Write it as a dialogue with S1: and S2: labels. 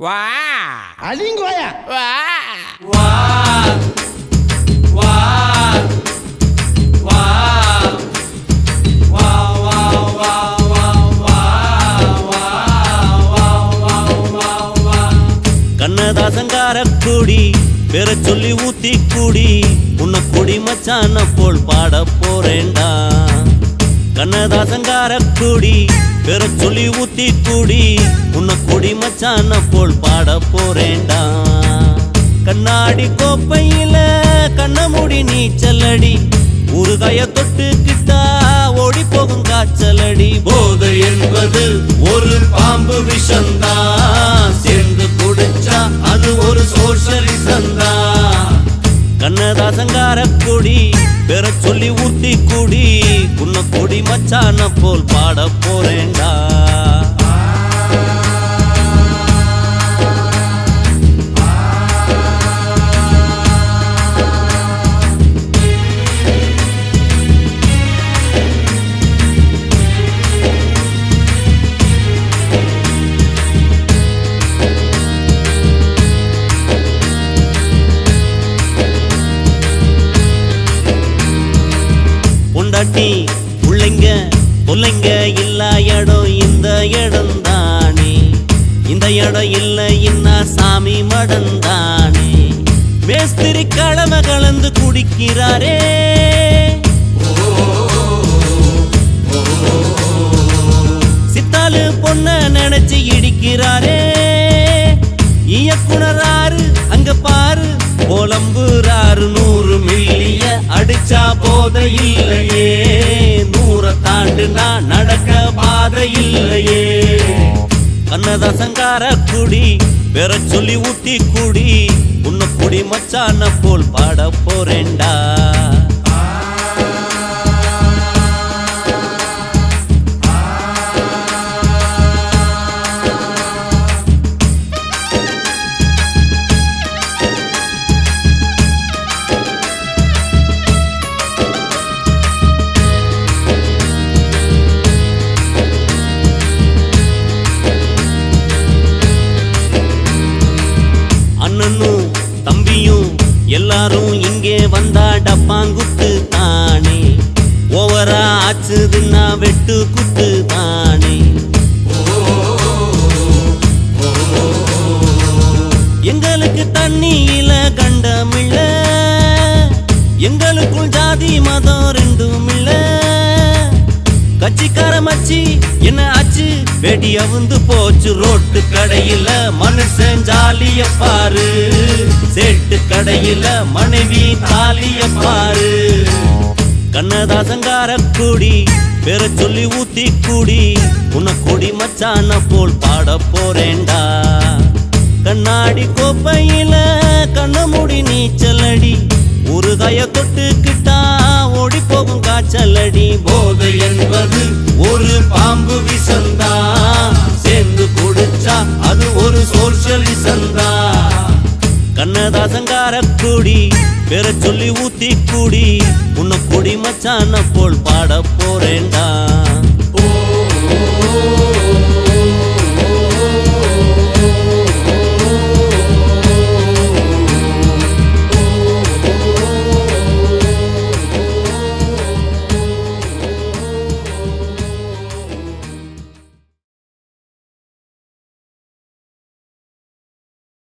S1: வா.
S2: அலிங்கோயா
S1: வா.
S3: கண்ணதாசங்கார கூடி பெற சொல்லி ஊத்தி கூடி உன்னை குடி மச்சான போல் பாட போறேன்டா. கண்ணதாசங்கார கூடி பெற சொல்லி ஊத்தி கூடி உன்னை கொடி மச்சான போல் பாட போறேண்டா கண்ணாடி கோப்பையில கண்ண மூடி நீச்சலடி ஊறுகாய தொட்டுக்கிட்டா ஓடி போகும் காய்ச்சலடி. போதை என்பது ஒரு பா கொடி பெற சொல்லி ஊத்தி குடி. உன்ன கொடி மச்சான போல் பாட போறேண்டா பொண்டாட்டி பிள்ளைங்க பிள்ளைங்க இல்லா இடம் இந்த இடம் தானே. இந்த இடம் இல்லை இன்னா சாமி மடந்தானே மேஸ்திரி கலம கலந்து குடிக்கிறாரே. சித்தாலு பொண்ண நினைச்சு இடிக்கிறாரே. இயக்குனராரு அங்க பாரு புலம்புறாரு நூறு மில்லிய அடிச்சா போத இல்லையே நூற தாண்டுனா நடக்க பாதை இல்லையே கண்ணதாசங்கார குடி பெற சொல்லி ஊட்டி குடி. உன்ன குடி மச்சான போல் பாட போறேண்டா எல்லாரும் இங்கே வந்தா டப்பாங்குத்து தானே. ஓவரா ஆச்சுதுன்னா வெட்டு குத்து தானே. எங்களுக்கு தண்ணியில கண்டமில்ல. எங்களுக்குள் ஜாதி மதம் ரெண்டும் இல்ல கட்சிக்கார மச்சி என்ன ஆச்சு? வெடி அவுந்து போச்சு ரோட்டு கடையில. மனுஷன் ஜாலிய பாரு. சேட்டு கடையில மனைவி தாலிய பாரு. கண்ணதாசங்கார கூடி பெற சொல்லி ஊத்தி கூடி உன்னை கொடி மச்சான போல் பாட போறேண்டா கண்ணாடி கோப்பையில கண்ண முடி நீச்சலடி ஒரு கய தொட்டுக்கிட்டா ஓடி போகும் காய்ச்சலடி. போதை என்பது ஒரு பாம்பு விசந்தா கண்ணதாசங்கார கூடி பெற சொல்லி ஊத்தி கூடி உன்னை குடி மச்சான போல் பாட போறேன்டா